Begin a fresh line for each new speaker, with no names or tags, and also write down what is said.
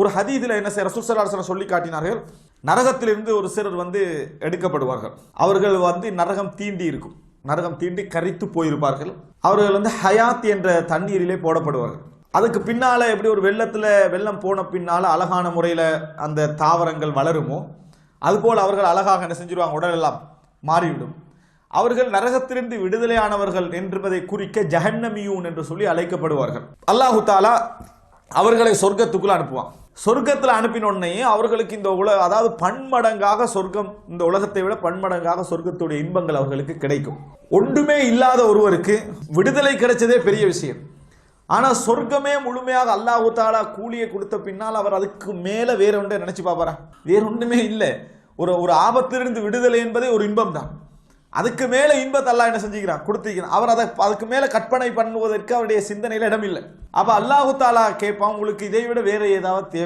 ஒரு ஹதீதில் என்ன செய்ய ரசூசலாசனம் சொல்லி காட்டினார்கள் நரகத்திலிருந்து ஒரு சிலர் வந்து எடுக்கப்படுவார்கள். அவர்கள் வந்து நரகம் தீண்டி இருக்கும். நரகம் தீண்டி கரித்து போயிருப்பார்கள். அவர்கள் வந்து ஹயாத் என்ற தண்ணீரிலே போடப்படுவார்கள். அதுக்கு பின்னால எப்படி ஒரு வெள்ளத்தில் வெள்ளம் போன பின்னால் அழகான முறையில் அந்த தாவரங்கள் வளருமோ அதுபோல் அவர்கள் அழகாக என்ன செஞ்சிருவாங்க? உடலெல்லாம் மாறிவிடும். அவர்கள் நரகத்திலிருந்து விடுதலையானவர்கள் என்பதை குறிக்க ஜஹன்னமியூன் என்று சொல்லி அழைக்கப்படுவார்கள். அல்லாஹு தாலா அவர்களை சொர்க்கத்துக்குள் அனுப்புவான். சொர்க்கத்தில் அனுப்பின உடனே அவர்களுக்கு இந்த உல அதாவது பன்மடங்காக சொர்க்கம் இந்த உலகத்தை விட பன்மடங்காக சொர்க்கத்துடைய இன்பங்கள் அவர்களுக்கு கிடைக்கும். ஒன்றுமே இல்லாத ஒருவருக்கு விடுதலை கிடைச்சதே பெரிய விஷயம். ஆனால் சொர்க்கமே முழுமையாக அல்லாஹு தாலா கூலியை கொடுத்த பின்னால் அவர் அதுக்கு மேலே வேற ஒன்றை நினச்சி பார்ப்பாரா? வேற ஒன்றுமே இல்லை. ஒரு ஒரு ஆபத்திலிருந்து விடுதலை என்பதே ஒரு இன்பம் தான் அதுக்கு மேலே இன்பத்தை அல்லா என்ன செஞ்சுக்கிறான் கொடுத்துக்கிறான். அவர் அதை அதுக்கு மேலே கற்பனை பண்ணுவதற்கு அவருடைய சிந்தனையில் இடம் இல்லை அப்ப அல்லாஹு தாலா கேட்பான் உங்களுக்கு இதை விட வேற ஏதாவது தேவை?